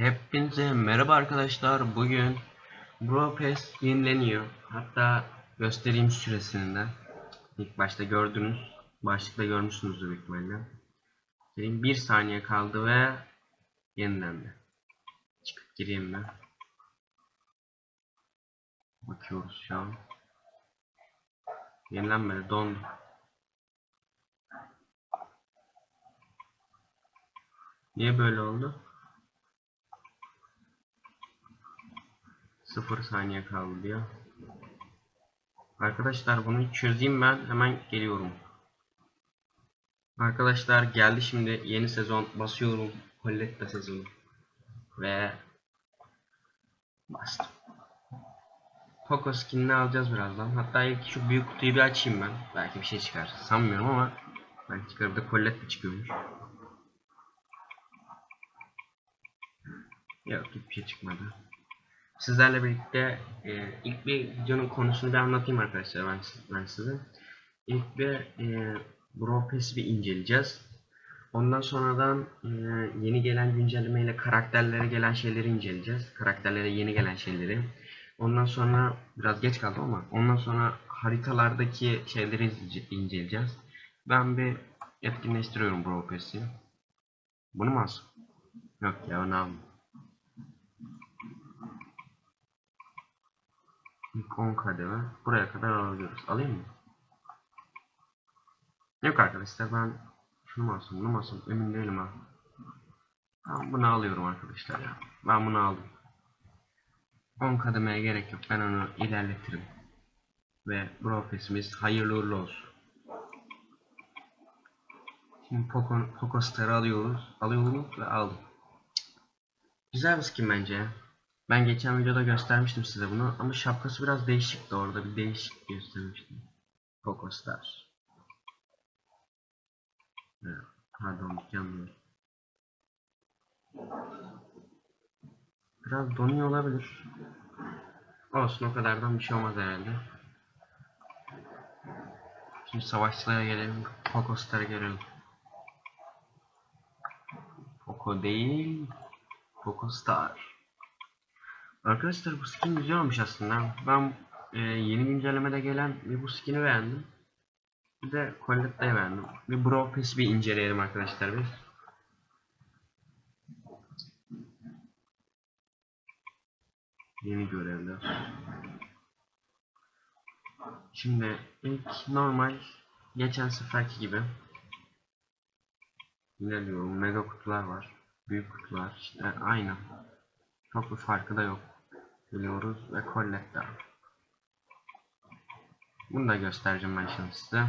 Hepinize merhaba arkadaşlar. Bugün Pass yenileniyor. Hatta göstereyim süresini de. İlk başta gördünüz. Başlıkta görmüşsünüzdür büyük ihtimalle. Benim bir saniye kaldı ve yenilendi. Çıkıp gireyim ben. Bakıyoruz şu an. Yenilenmedi. Dondu. Niye böyle oldu? Sıfır saniye kaldı diyor. Arkadaşlar bunu çözeyim ben hemen geliyorum. Arkadaşlar geldi şimdi yeni sezon basıyorum. Coletta sezonu. Ve bastım. Poco skinini alacağız birazdan. Hatta ilk şu büyük kutuyu bir açayım ben. Belki bir şey çıkar. Sanmıyorum ama belki çıkar. Bir de Colette çıkıyormuş. Yok hiçbir şey çıkmadı. Sizlerle birlikte e, ilk bir videonun konusunu bir anlatayım arkadaşlar ben, ben size. İlk bir e, Brawl Pass'i inceleyeceğiz. Ondan sonradan e, yeni gelen güncellemeyle karakterlere gelen şeyleri inceleyeceğiz. Karakterlere yeni gelen şeyleri. Ondan sonra biraz geç kaldım ama ondan sonra haritalardaki şeyleri inceleyeceğiz. Ben bir etkinleştiriyorum Brawl Pass'i. Bunu mu alsın? Yok ya onu almayayım. İlk 10 kademe buraya kadar alabiliyoruz. Alayım mı? Yok arkadaşlar ben şunu mu alsam bunu alsam emin değilim ha. Ben bunu alıyorum arkadaşlar ya. Ben bunu aldım. 10 kademeye gerek yok. Ben onu ilerletirim. Ve Brofes'imiz hayırlı uğurlu olsun. Şimdi Poco, Poco Star'ı alıyoruz. Alıyoruz ve aldım. Güzel bir skin bence ya. Ben geçen videoda göstermiştim size bunu ama şapkası biraz değişikti orada bir değişik göstermiştim. Poco Star. Pardon yanlış. Biraz donuyor olabilir. Olsun o kadardan bir şey olmaz herhalde. Şimdi savaşçılara gelelim. Poco Star'a gelelim. Poco değil. Poco Star. Arkadaşlar bu skin güzel olmuş aslında. Ben e, yeni güncellemede gelen bir bu skin'i beğendim. Bir de Colette'yi beğendim. Bir Brawl Pass'i bir inceleyelim arkadaşlar biz. Yeni görevler. Şimdi ilk normal geçen seferki gibi yine diyorum mega kutular var. Büyük kutular işte aynı. Çok bir farkı da yok. Biliyoruz ve Colette. Bunu da göstereceğim ben şimdi size.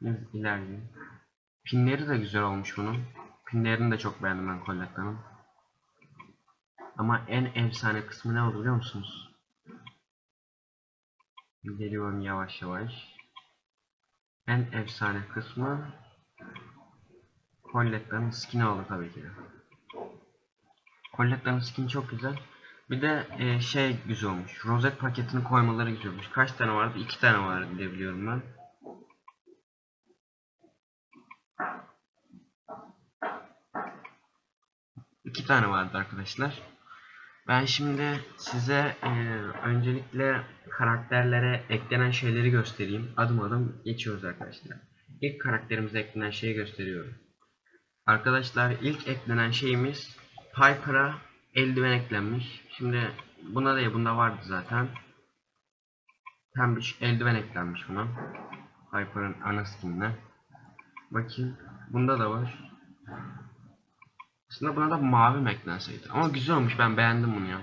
Biz ilerleyelim. Pinleri de güzel olmuş bunun. Pinlerini de çok beğendim ben Colette'nin. Ama en efsane kısmı ne oldu biliyor musunuz? Geliyorum yavaş yavaş. En efsane kısmı Colette'nin skin'i oldu tabii ki. Colette'nin skin çok güzel. Bir de e, şey güzel olmuş. Rozet paketini koymaları güzel olmuş. Kaç tane vardı? İki tane var diye biliyorum ben. İki tane vardı arkadaşlar. Ben şimdi size e, öncelikle karakterlere eklenen şeyleri göstereyim. Adım adım geçiyoruz arkadaşlar. İlk karakterimize eklenen şeyi gösteriyorum. Arkadaşlar ilk eklenen şeyimiz Piper'a eldiven eklenmiş. Şimdi buna da bunda vardı zaten. Pembiş eldiven eklenmiş buna. Piper'ın ana skinine. Bakayım. Bunda da var. Aslında buna da mavi eklenseydi? Ama güzel olmuş. Ben beğendim bunu ya.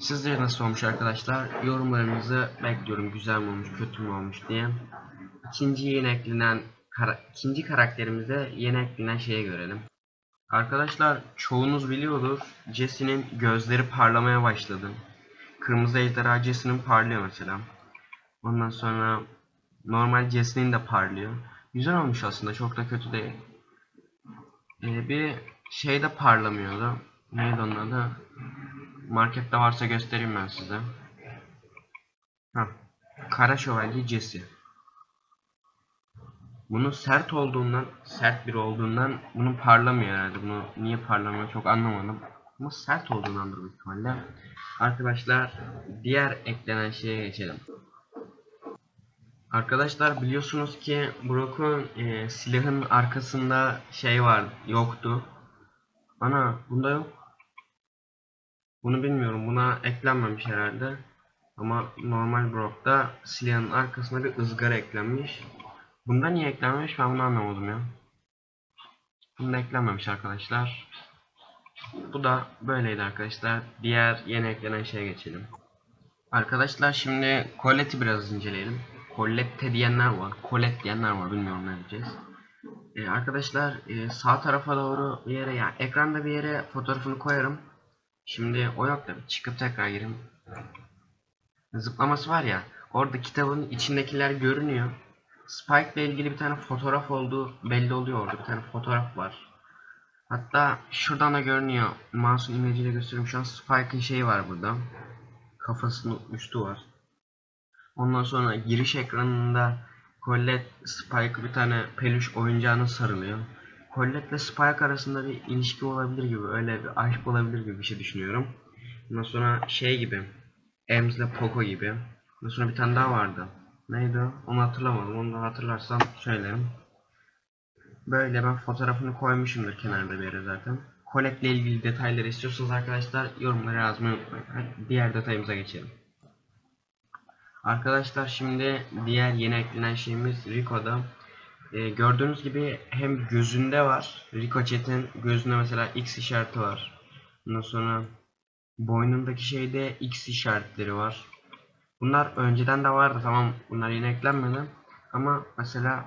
Sizce nasıl olmuş arkadaşlar? Yorumlarınızı bekliyorum. Güzel mi olmuş, kötü mü olmuş diye. İkinci yeni eklenen kara- ikinci karakterimize yeni eklenen şeye görelim. Arkadaşlar çoğunuz biliyordur. Jesse'nin gözleri parlamaya başladı. Kırmızı ejderha Jesse'nin parlıyor mesela. Ondan sonra normal Jesse'nin de parlıyor. Güzel olmuş aslında. Çok da kötü değil. Ee, bir şey de parlamıyordu. Neydi onun adı? Markette varsa göstereyim ben size. Heh. Kara Şövalye Jesse. Bunun sert olduğundan, sert bir olduğundan bunun parlamıyor herhalde. Bunu niye parlamıyor çok anlamadım. Ama sert olduğundandır büyük ihtimalle. Arkadaşlar diğer eklenen şeye geçelim. Arkadaşlar biliyorsunuz ki Brock'un e, silahın arkasında şey var yoktu. Ana bunda yok. Bunu bilmiyorum. Buna eklenmemiş herhalde. Ama normal Brock'ta silahın arkasına bir ızgara eklenmiş. Bunda niye eklenmemiş ben bunu anlamadım ya. Bunda eklenmemiş arkadaşlar. Bu da böyleydi arkadaşlar. Diğer yeni eklenen şeye geçelim. Arkadaşlar şimdi Colette'i biraz inceleyelim. Colette diyenler var. Colette diyenler var. Bilmiyorum ne diyeceğiz. Ee, arkadaşlar e, sağ tarafa doğru bir yere yani ekranda bir yere fotoğrafını koyarım. Şimdi o yok da çıkıp tekrar gireyim. Zıplaması var ya. Orada kitabın içindekiler görünüyor. Spike ile ilgili bir tane fotoğraf olduğu belli oluyor orada. Bir tane fotoğraf var. Hatta şuradan da görünüyor. Mouse'un imajıyla gösteriyorum. Şu an Spike'ın şeyi var burada. Kafasının üstü var. Ondan sonra giriş ekranında Colette Spike bir tane peluş oyuncağına sarılıyor. Colette ile Spike arasında bir ilişki olabilir gibi, öyle bir aşk olabilir gibi bir şey düşünüyorum. Ondan sonra şey gibi, Ems ile Poco gibi. Ondan sonra bir tane daha vardı. Neydi o? Onu hatırlamadım. Onu da hatırlarsam söylerim. Böyle ben fotoğrafını koymuşumdur kenarda bir yere zaten. Colette ile ilgili detayları istiyorsanız arkadaşlar yorumlara yazmayı unutmayın. Hadi diğer detayımıza geçelim. Arkadaşlar şimdi diğer yeni eklenen şeyimiz Rico'da. Ee, gördüğünüz gibi hem gözünde var. Rico Chat'in gözünde mesela X işareti var. Ondan sonra boynundaki şeyde X işaretleri var. Bunlar önceden de vardı tamam bunlar yeni eklenmedi. Ama mesela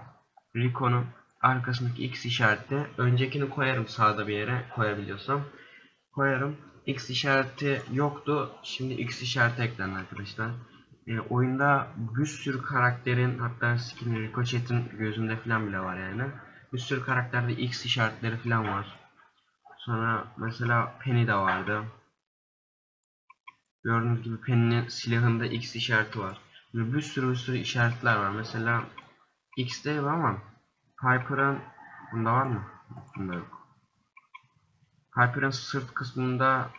Rico'nun arkasındaki X işareti öncekini koyarım sağda bir yere koyabiliyorsam. Koyarım. X işareti yoktu. Şimdi X işareti eklendi arkadaşlar. E, oyunda bir sürü karakterin hatta skin Rico Chat'in gözünde falan bile var yani. Bir sürü karakterde X işaretleri falan var. Sonra mesela Penny de vardı. Gördüğünüz gibi Penny'nin silahında X işareti var. Ve bir sürü bir sürü işaretler var. Mesela X değil ama Piper'ın bunda var mı? Bunda yok. Piper'ın sırt kısmında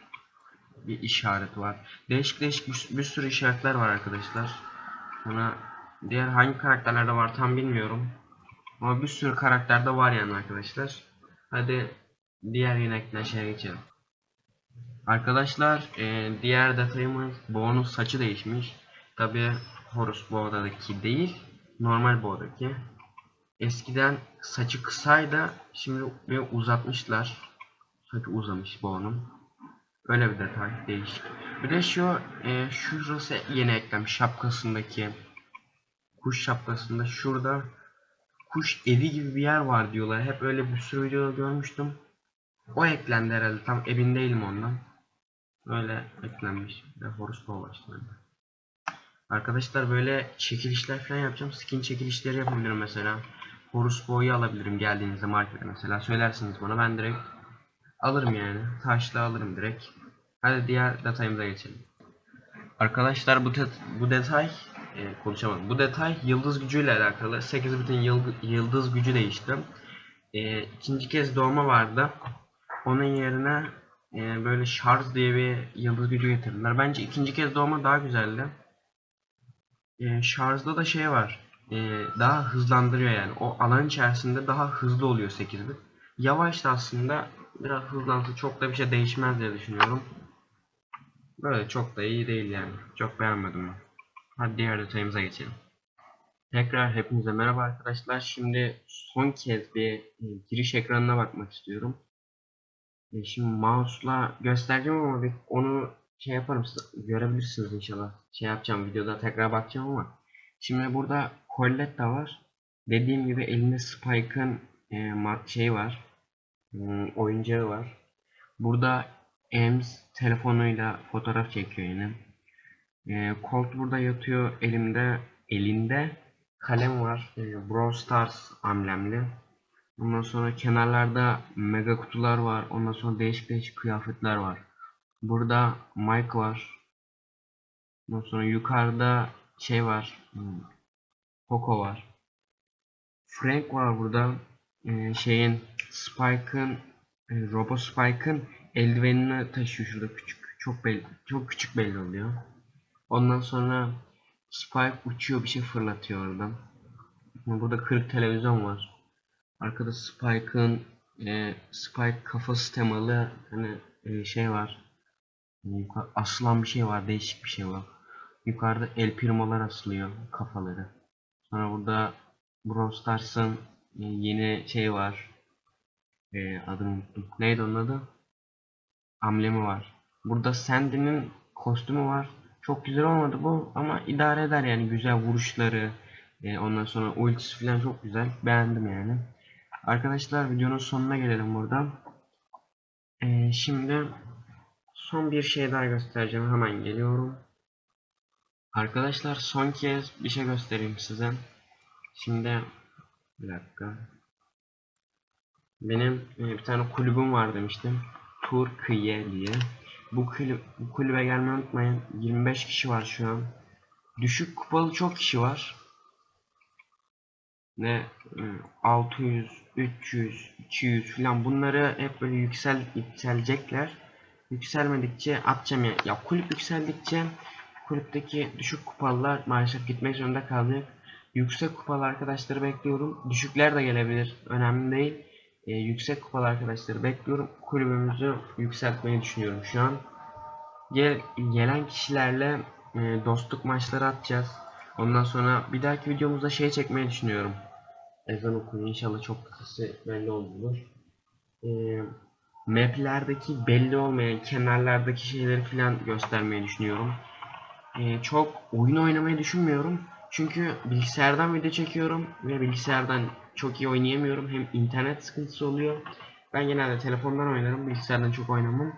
bir işaret var. Değişik değişik bir, sürü işaretler var arkadaşlar. Sonra diğer hangi karakterlerde var tam bilmiyorum. Ama bir sürü karakterde var yani arkadaşlar. Hadi diğer eklenen şeye geçelim. Arkadaşlar e, diğer detayımız Bo'nun saçı değişmiş. Tabi Horus Bo'daki değil. Normal Bo'daki. Eskiden saçı kısaydı. Şimdi bir uzatmışlar. Saçı uzamış Bo'nun. Öyle bir detay değişik. Bir de şu e, şurası yeni eklenmiş şapkasındaki kuş şapkasında şurada kuş evi gibi bir yer var diyorlar. Hep öyle bir sürü videoda görmüştüm. O eklendi herhalde. Tam emin değilim ondan. Öyle eklenmiş. Horus Bow başlandı. Arkadaşlar böyle çekilişler falan yapacağım. Skin çekilişleri yapabilirim mesela. Horus Bow'u alabilirim geldiğinizde markete mesela. Söylersiniz bana ben direkt alırım yani. Taşla alırım direkt. Hadi diğer detayımıza geçelim. Arkadaşlar bu, bu detay e, konuşamadım. Bu detay yıldız gücüyle alakalı. 8 bitin yıld- yıldız gücü değişti. E, ikinci kez doğma vardı. Onun yerine e, böyle şarj diye bir yıldız gücü getirdiler. Bence ikinci kez doğma daha güzeldi. E, şarjda da şey var. E, daha hızlandırıyor yani. O alan içerisinde daha hızlı oluyor 8 bit. Yavaş da aslında biraz hızlansa çok da bir şey değişmez diye düşünüyorum. Böyle çok da iyi değil yani. Çok beğenmedim ben. Hadi diğer detayımıza geçelim. Tekrar hepinize merhaba arkadaşlar. Şimdi son kez bir e, giriş ekranına bakmak istiyorum. E, şimdi mouse'la göstereceğim ama bir onu şey yaparım siz görebilirsiniz inşallah. Şey yapacağım videoda tekrar bakacağım ama. Şimdi burada Colette var. Dediğim gibi elinde Spike'ın e, şey var. Hmm, oyuncağı var. Burada Ems telefonuyla fotoğraf çekiyor yine. E, Colt burada yatıyor elimde elinde kalem var. E, Brawl Stars amblemli. Ondan sonra kenarlarda mega kutular var. Ondan sonra değişik değişik kıyafetler var. Burada Mike var. Ondan sonra yukarıda şey var. hmm, Poco var. Frank var burada. Ee, şeyin Spike'ın e, Robo Spike'ın eldivenini taşıyor şurada küçük. Çok belli, çok küçük belli oluyor. Ondan sonra Spike uçuyor bir şey fırlatıyor oradan. Burada kırık televizyon var. Arkada Spike'ın e, Spike kafası temalı hani e, şey var. Asılan bir şey var, değişik bir şey var. Yukarıda El Primo'lar asılıyor kafaları. Sonra burada Brawl Stars'ın e, yeni şey var. E, adını unuttum. Neydi onun adı? Amblemi var. Burada Sandy'nin kostümü var. Çok güzel olmadı bu ama idare eder yani güzel vuruşları. e, ondan sonra ultisi falan çok güzel. Beğendim yani. Arkadaşlar videonun sonuna gelelim burada. E, şimdi son bir şey daha göstereceğim. Hemen geliyorum. Arkadaşlar son kez bir şey göstereyim size. Şimdi bir dakika. Benim e, bir tane kulübüm var demiştim. Turkiye diye. Bu, kulüp, bu kulübe gelmeyi unutmayın. 25 kişi var şu an. Düşük kupalı çok kişi var. Ne e, 600, 300, 200 falan bunları hep böyle yüksel yükselecekler. Yükselmedikçe atacağım ya. Ya kulüp yükseldikçe kulüpteki düşük kupalılar maalesef gitmek zorunda kalacak. Yüksek kupalı arkadaşları bekliyorum. Düşükler de gelebilir. Önemli değil. Ee, yüksek kupalı arkadaşları bekliyorum. Kulübümüzü yükseltmeyi düşünüyorum şu an. Gel, gelen kişilerle e, dostluk maçları atacağız. Ondan sonra bir dahaki videomuzda şey çekmeyi düşünüyorum. Ezan okunu inşallah çok kısası belli oldudur. Ee, maplerdeki belli olmayan kenarlardaki şeyleri falan göstermeyi düşünüyorum. Ee, çok oyun oynamayı düşünmüyorum. Çünkü bilgisayardan video çekiyorum ve bilgisayardan çok iyi oynayamıyorum. Hem internet sıkıntısı oluyor. Ben genelde telefondan oynarım. Bilgisayardan çok oynamam.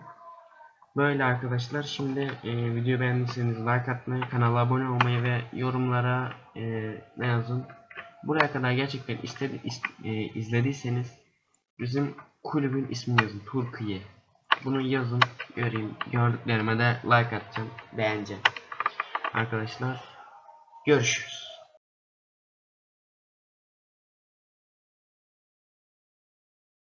Böyle arkadaşlar. Şimdi e, videoyu beğendiyseniz like atmayı, kanala abone olmayı ve yorumlara e, ne yazın. Buraya kadar gerçekten istedi, is- e, izlediyseniz bizim kulübün ismini yazın. Türkiye. Bunu yazın. Göreyim. Gördüklerime de like atacağım. Beğeneceğim. Arkadaşlar görüşürüz.